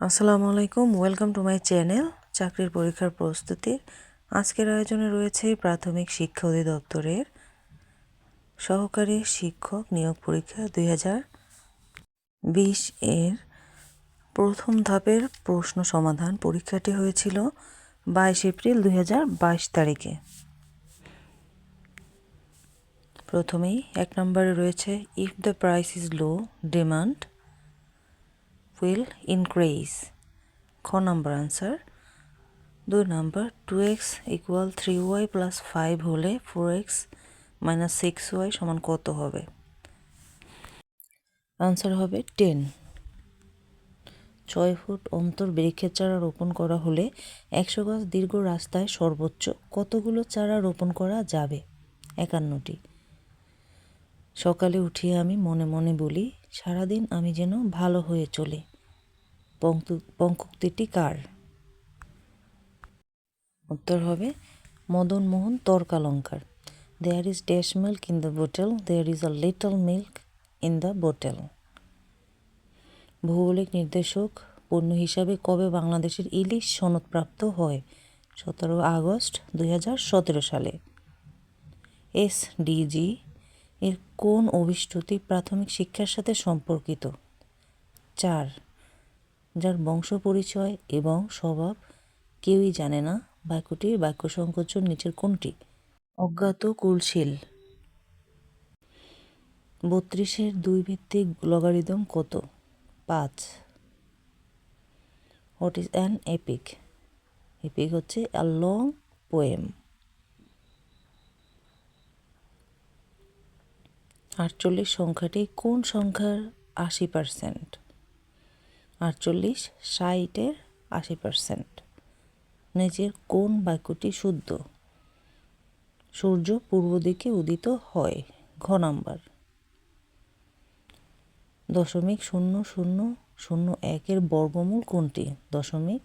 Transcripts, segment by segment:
আসসালামু আলাইকুম, welcome to my channel চাকরির পরীক্ষার প্রস্তুতির আজকের আয়োজনে রয়েছে প্রাথমিক শিক্ষা অধিদপ্তরের সহকারী শিক্ষক নিয়োগ পরীক্ষা দুই বিশ এর প্রথম ধাপের প্রশ্ন সমাধান। পরীক্ষাটি হয়েছিল বাইশ এপ্রিল দুই হাজার বাইশ তারিখে। প্রথমেই এক নম্বরে রয়েছে if the price is low demand will increase. খ নাম্বার আনসার দুই number two x equal three y plus five হলে four x minus six y সমান কত হবে? আনসার হবে টেন ছয় ফুট অন্তর বৃক্ষের চারা রোপণ করা হলে একশো গাছ দীর্ঘ রাস্তায় সর্বোচ্চ কতগুলো চারা রোপণ করা যাবে? একান্নটি। সকালে উঠিয়ে আমি মনে মনে বলি, সারাদিন আমি যেন ভালো হয়ে চলি। পঙ্কুক্তিটি কার? উত্তর হবে Madan Mohan Tarkalankar. There is dash milk in the bottle there is a little milk in the bottle ভৌগোলিক নির্দেশক, পণ্য হিসাবে কবে বাংলাদেশের ইলিশ সনদপ্রাপ্ত হয়? সতেরো আগস্ট দু হাজার সতেরো সালে। এস ডিজি এর কোন অভিষ্টতি প্রাথমিক শিক্ষার সাথে সম্পর্কিত? চার যার বংশ পরিচয় এবং স্বভাব কেউই জানে না বাক্যটির বাক্য সংকোচন নিচের কোনটি? অজ্ঞাত কুলশীল। বত্রিশের দুই ভিত্তিক লগারিদম কত? পাঁচ। What is an epic epic হচ্ছে আ লং পোয়েম আটচল্লিশ সংখ্যাটি কোন সংখ্যার আশি পার্সেন্ট আটচল্লিশ, ষাটের আশি পার্সেন্ট নিচের কোন বাক্যটি শুদ্ধ? সূর্য পূর্ব দিকে উদিত হয়, ঘ নাম্বার। দশমিক শূন্য শূন্য শূন্য একের বর্গমূল কোনটি? দশমিক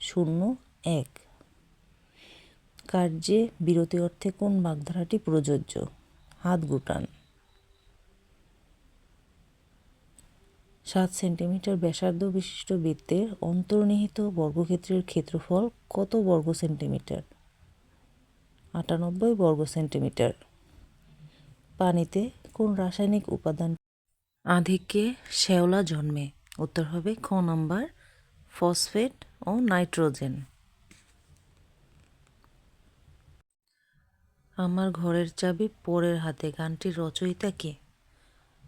শূন্য এক। কার্যে বিরতি অর্থে কোন বাগধারাটি প্রযোজ্য? হাত গুটান। সাত সেন্টিমিটার ব্যাসার্ধ বিশিষ্ট বৃত্তের অন্তর্নিহিত বর্গক্ষেত্রের ক্ষেত্রফল কত বর্গ সেন্টিমিটার? আটানব্বই বর্গ সেন্টিমিটার। পানিতে কোন রাসায়নিক উপাদান আধিক্যে শ্যাওলা জন্মে? উত্তর হবে খ নাম্বার, ফসফেট ও নাইট্রোজেন। আমার ঘরের চাবি পরের হাতে। গানটির রচয়িতা কে?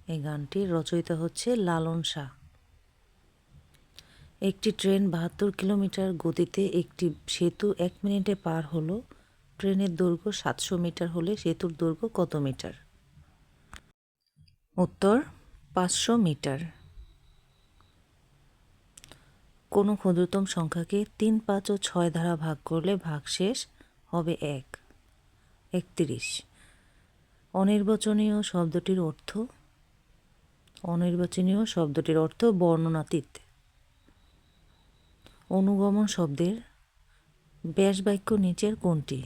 এই গানটির রচয়িতা হচ্ছে লালন শাহ। একটি ট্রেন বাহাত্তর কিলোমিটার গতিতে একটি সেতু এক মিনিটে পার হলো। ট্রেনের দৈর্ঘ্য সাতশো মিটার হলে সেতুর দৈর্ঘ্য কত মিটার? উত্তর, পাঁচশো মিটার। কোনো ক্ষুদ্রতম সংখ্যাকে তিন, পাঁচ ও ছয় দ্বারা ভাগ করলে ভাগশেষ হবে এক। একত্রিশ। অনির্বাচনীয় শব্দটির অর্থ অনির্বাচনীয় শব্দটির অর্থ বর্ণনাতীত। অনুগমন শব্দের ব্যাস বাক্য নিচের কোনটি?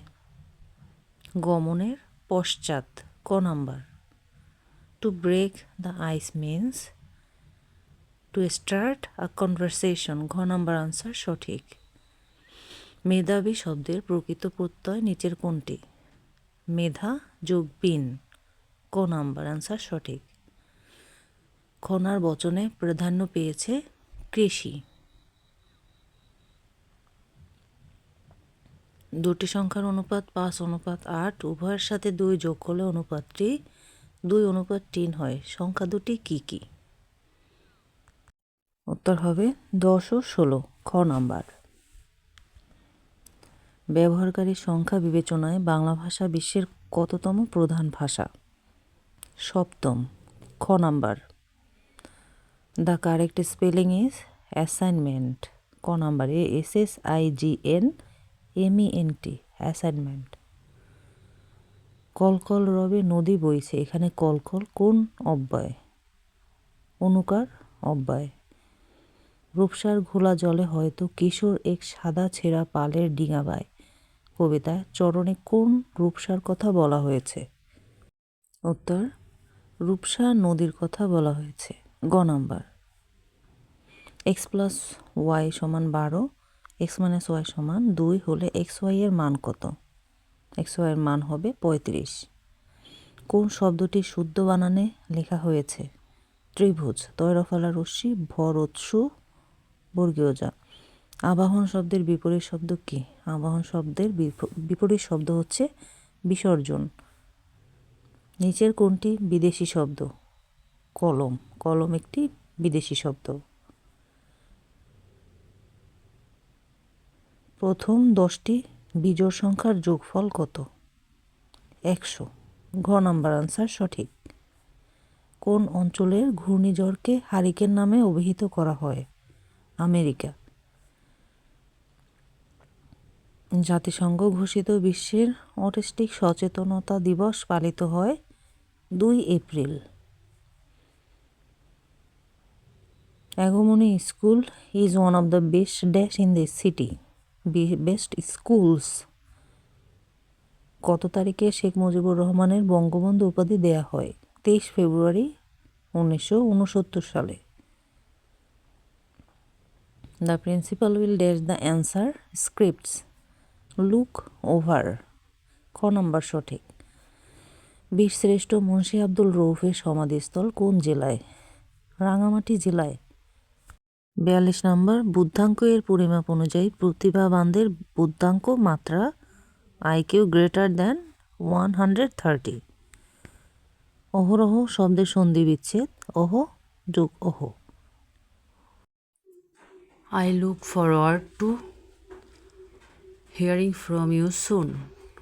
গমনের পশ্চাৎ ক number. To break the ice means to start a conversation ঘ নাম্বার আনসার সঠিক। মেধাবী শব্দের প্রকৃত প্রত্যয় নিচের কোনটি? মেধা যোগ বিন, ক নাম্বার আনসার সঠিক। খনার বচনে প্রাধান্য পেয়েছে কৃষি। দুটি সংখ্যার অনুপাত পাঁচ, অনুপাত আট, উভয়ের সাথে দুই যোগ করলে অনুপাতটি দুই, অনুপাত তিন হয়। সংখ্যা দুটি কি কি? উত্তর হবে দশ ও ষোলো, খ নাম্বার। ব্যবহারকারীর সংখ্যা বিবেচনায় বাংলা ভাষা বিশ্বের কততম প্রধান ভাষা? সপ্তম, খ number. The correct spelling is assignment ক number A S S I G N M N T assignment কলকল রবে নদী বইছে। এখানে কলকল কোন অব্যয়? অনুকার অব্যয়। রূপসার ঘোলা জলে হয়তো কিশোর এক সাদা ছেঁড়া পালের ডিঙা বায়। কবিতায় চরণে কোন রূপসার কথা বলা হয়েছে? উত্তর, রূপসা নদীর কথা বলা হয়েছে। গ নাম্বার। এক্স প্লাস ওয়াই সমান বারো এক্স মাইনাস ওয়াই সমান দুই হলে এক্স ওয়াই এর মান কত? এক্স ওয়াই এর মান হবে পঁয়ত্রিশ। কোন শব্দটি শুদ্ধ বানানে লেখা হয়েছে? ত্রিভুজ, তৈরফলা রশ্মি, ভরৎসু বর্গীয় যা আবাহন শব্দের বিপরীত শব্দ কি? আবাহন শব্দের বিপ- বিপরীত শব্দ হচ্ছে বিসর্জন। নিচের কোনটি বিদেশি শব্দ? কলম কলম একটি বিদেশি শব্দ। প্রথম দশটি বিজোড় সংখ্যার যোগফল কত? একশো। ঘ নাম্বার আনসার সঠিক। কোন অঞ্চলের ঘূর্ণিঝড়কে হারিকেন নামে অভিহিত করা হয়? আমেরিকা। জাতিসংঘ ঘোষিত বিশ্বের অটিস্টিক সচেতনতা দিবস পালিত হয় দুই এপ্রিল। এগোমনি school is one of the best dash in this city best schools কত তারিখে শেখ মুজিবুর রহমানের বঙ্গবন্ধু উপাধি দেয়া হয়? তেইশ ফেব্রুয়ারি উনিশশো উনসত্তর সালে। The principal will dash the answer scripts look over খ নম্বর সঠিক। বীরশ্রেষ্ঠ মুন্সী আব্দুল রৌফের সমাধিস্থল কোন জেলায়? রাঙামাটি জেলায়। বিয়াল্লিশ নম্বর, বুদ্ধাঙ্ক এর পরিমাপ অনুযায়ী প্রতিভাবানদের বুদ্ধাঙ্ক মাত্রা IQ greater than one hundred thirty অহরহ শব্দের সন্ধি বিচ্ছেদ অহ যোগ অহ I look forward to hearing from you soon.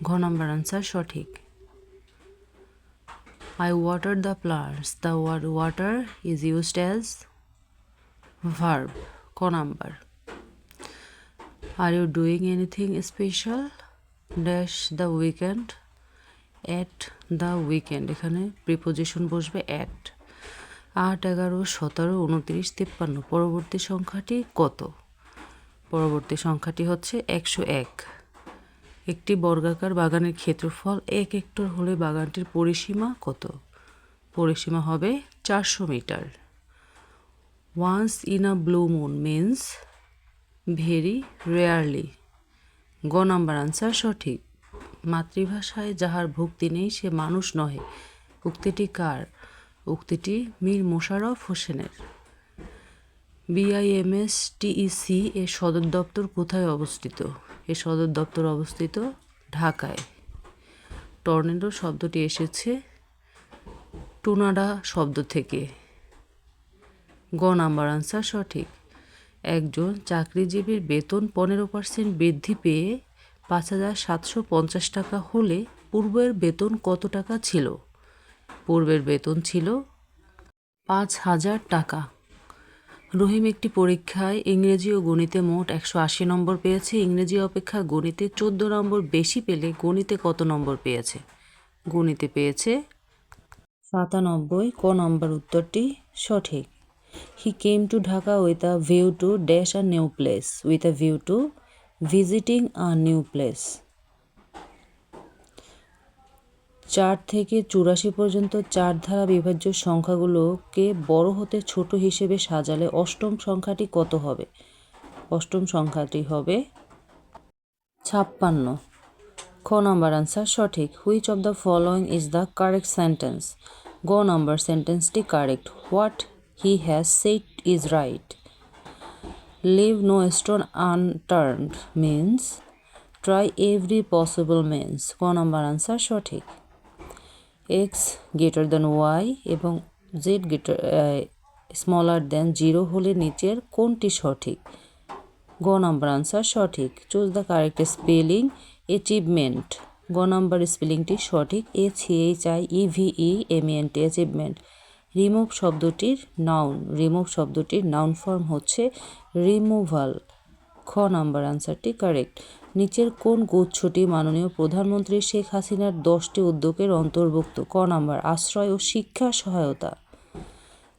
ঘ নম্বর আনসার সঠিক I water the plants. The word water is used as verb. ক number are you doing anything special dash the weekend at the weekend এখানে preposition বসবে at আট, এগারো, সতেরো, উনত্রিশ, তিপ্পান্ন। পরবর্তী সংখ্যাটি কত? পরবর্তী সংখ্যাটি হচ্ছে একশো এক। একটি বর্গাকার বাগানের ক্ষেত্রফল এক হেক্টর হলে বাগানটির পরিসীমা কত? পরিসীমা হবে চারশো metre. Once in a blue moon means very rarely গ নাম্বার আনসার সঠিক। মাতৃভাষায় যাহার ভক্তি নেই, সে মানুষ নহে। উক্তিটি কার? উক্তিটি মীর মোশাররফ হোসেনের। বিআইএমএস টিইসি এর সদর দপ্তর কোথায় অবস্থিত? এর সদর দপ্তর অবস্থিত ঢাকায়। টর্নেডো শব্দটি এসেছে টুনাডা শব্দ থেকে। গ নাম্বার আনসার সঠিক। একজন চাকরিজীবীর বেতন পনেরো পার্সেন্ট বৃদ্ধি পেয়ে পাঁচ হাজার সাতশো পঞ্চাশ টাকা হলে পূর্বের বেতন কত টাকা ছিল? পূর্বের বেতন ছিল পাঁচ হাজার টাকা। রহিম একটি পরীক্ষায় ইংরেজি ও গণিতে মোট একশো আশি নম্বর পেয়েছে। ইংরেজি অপেক্ষা গণিতে চোদ্দ নম্বর বেশি পেলে গণিতে কত নম্বর পেয়েছে? গণিতে পেয়েছে সাতানব্বই। ক নম্বর উত্তরটি সঠিক। He came to Dhaka with a view to dash a new place with a view to visiting a new place চার থেকে চুরাশি পর্যন্ত চার ধারা বিভাজ্য সংখ্যাগুলোকে বড় হতে ছোট হিসেবে সাজালে অষ্টম সংখ্যাটি কত হবে? অষ্টম সংখ্যাটি হবে ছাপ্পান্ন। খ নম্বর আনসার সঠিক। Which of the following is the correct sentence গ নম্বর সেন্টেন্সটি correct what he has set is right leave no stone unturned means try every possible means ক নম্বর আনসার সঠিক। এক্স গ্রেটার দ্যান ওয়াই এবং z greater smaller than zero হলে নিচের কোনটি সঠিক? গ নাম্বার আনসার সঠিক। Choose the correct spelling achievement গ নাম্বার স্পেলিংটি সঠিক। A H H I E V E M N T achievement remove শব্দটির নাউন রিমুভ শব্দটির নাউন ফর্ম হচ্ছে রিমুভাল খ নাম্বার আনসারটি কারেক্ট নিচের কোন গুচ্ছটি মাননীয় প্রধানমন্ত্রী শেখ হাসিনার দশটি উদ্যোগের অন্তর্ভুক্ত? ক নাম্বার আশ্রয় ও শিক্ষা সহায়তা।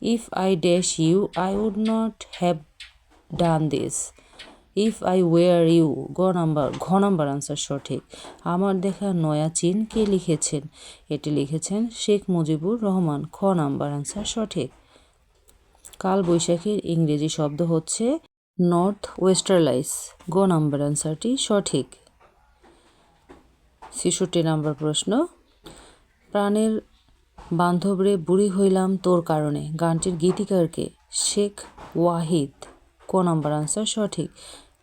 If I dash you I would not have done this if I were you গ নাম্বার, ঘ নাম্বার আনসার সঠিক। আমার দেখা নয়া চীন কে লিখেছেন? এটি লিখেছেন শেখ মুজিবুর রহমান, খ নাম্বার আনসার সঠিক। কাল বৈশাখীর ইংরেজি শব্দ হচ্ছে নর্থ ওয়েস্টার্লাইস গ নাম্বার অ্যান্সারটি সঠিক। ছেষট্টি নাম্বার প্রশ্ন, প্রাণের বান্ধবরে বুড়ি হইলাম তোর কারণে, গানটির গীতিকারকে শেখ ওয়াহিদ, ক নাম্বার আনসার সঠিক।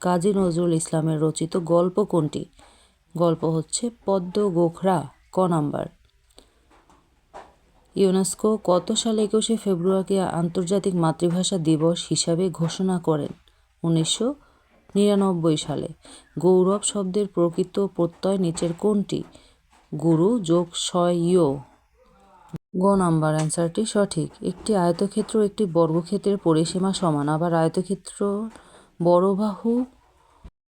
কাজী নজরুল ইসলামের রচিত গল্প কোনটি? গল্প হচ্ছে পদ্ম গোখরা, ক নাম্বার। ইউনেস্কো কত সালে একুশে ফেব্রুয়ারিকে আন্তর্জাতিক মাতৃভাষা দিবস হিসাবে ঘোষণা করেন? উনিশশো নিরানব্বই সালে। গৌরব শব্দের প্রকৃত প্রত্যয় নিচের কোনটি? গুরু যোগ ইয়। গ নাম্বার অ্যান্সারটি সঠিক। একটি আয়তক্ষেত্র একটি বর্গক্ষেত্রের পরিসীমা সমান। আবার আয়তক্ষেত্র বড় বাহু,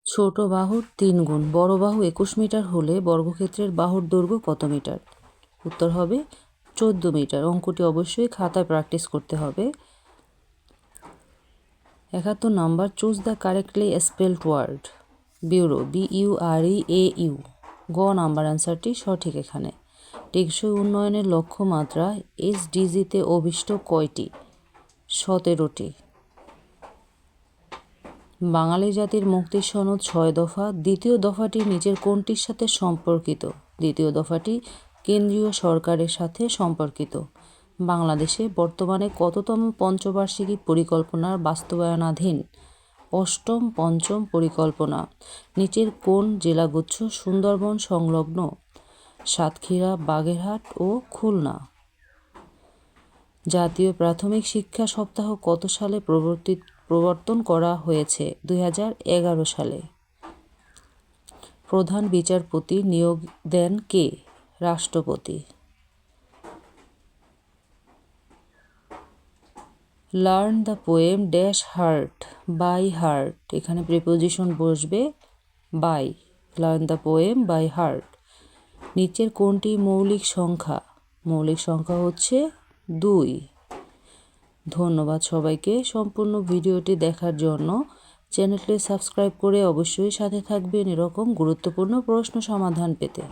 ছোট বাহুর তিন গুণ। বড় বাহু একুশ মিটার হলে বর্গক্ষেত্রের বাহুর দৈর্ঘ্য কত মিটার? উত্তর হবে চোদ্দ মিটার। অঙ্কটি অবশ্যই খাতায় প্র্যাকটিস করতে হবে। একাত্তর number choose the correctly spelled word bureau B U R E A U গ নাম্বার অ্যান্সারটি সঠিক এখানে। টেকসই উন্নয়নের লক্ষ্যমাত্রা এসডিজিতে অভিষ্ট কয়টি? সতেরোটি। বাঙালি জাতির মুক্তির সনদ ছয় দফা, দ্বিতীয় দফাটি নিচের কোনটির সাথে সম্পর্কিত? দ্বিতীয় দফাটি কেন্দ্রীয় সরকারের সাথে সম্পর্কিত। বাংলাদেশে বর্তমানে কততম পঞ্চবার্ষিকী পরিকল্পনার বাস্তবায়নাধীন? অষ্টম পঞ্চম পরিকল্পনা। নিচের কোন জেলাগুচ্ছ সুন্দরবন সংলগ্ন? সাতক্ষীরা, বাগেরহাট ও খুলনা। জাতীয় প্রাথমিক শিক্ষা সপ্তাহ কত সালে প্রবর্তিত? প্রবর্তন করা হয়েছে দুই হাজার এগারো সালে। প্রধান বিচারপতি নিয়োগ দেন কে? রাষ্ট্রপতি। Learn the poem dash heart, by heart. এখানে প্রিপোজিশন বসবে by. Learn the poem by heart. নিচের কোনটি মৌলিক সংখ্যা? মৌলিক সংখ্যা হচ্ছে দুই। ধন্যবাদ সবাইকে সম্পূর্ণ ভিডিওটি দেখার জন্য। চ্যানেলটি সাবস্ক্রাইব করে অবশ্যই সাথে থাকবেন এরকম গুরুত্বপূর্ণ প্রশ্ন সমাধান পেতে।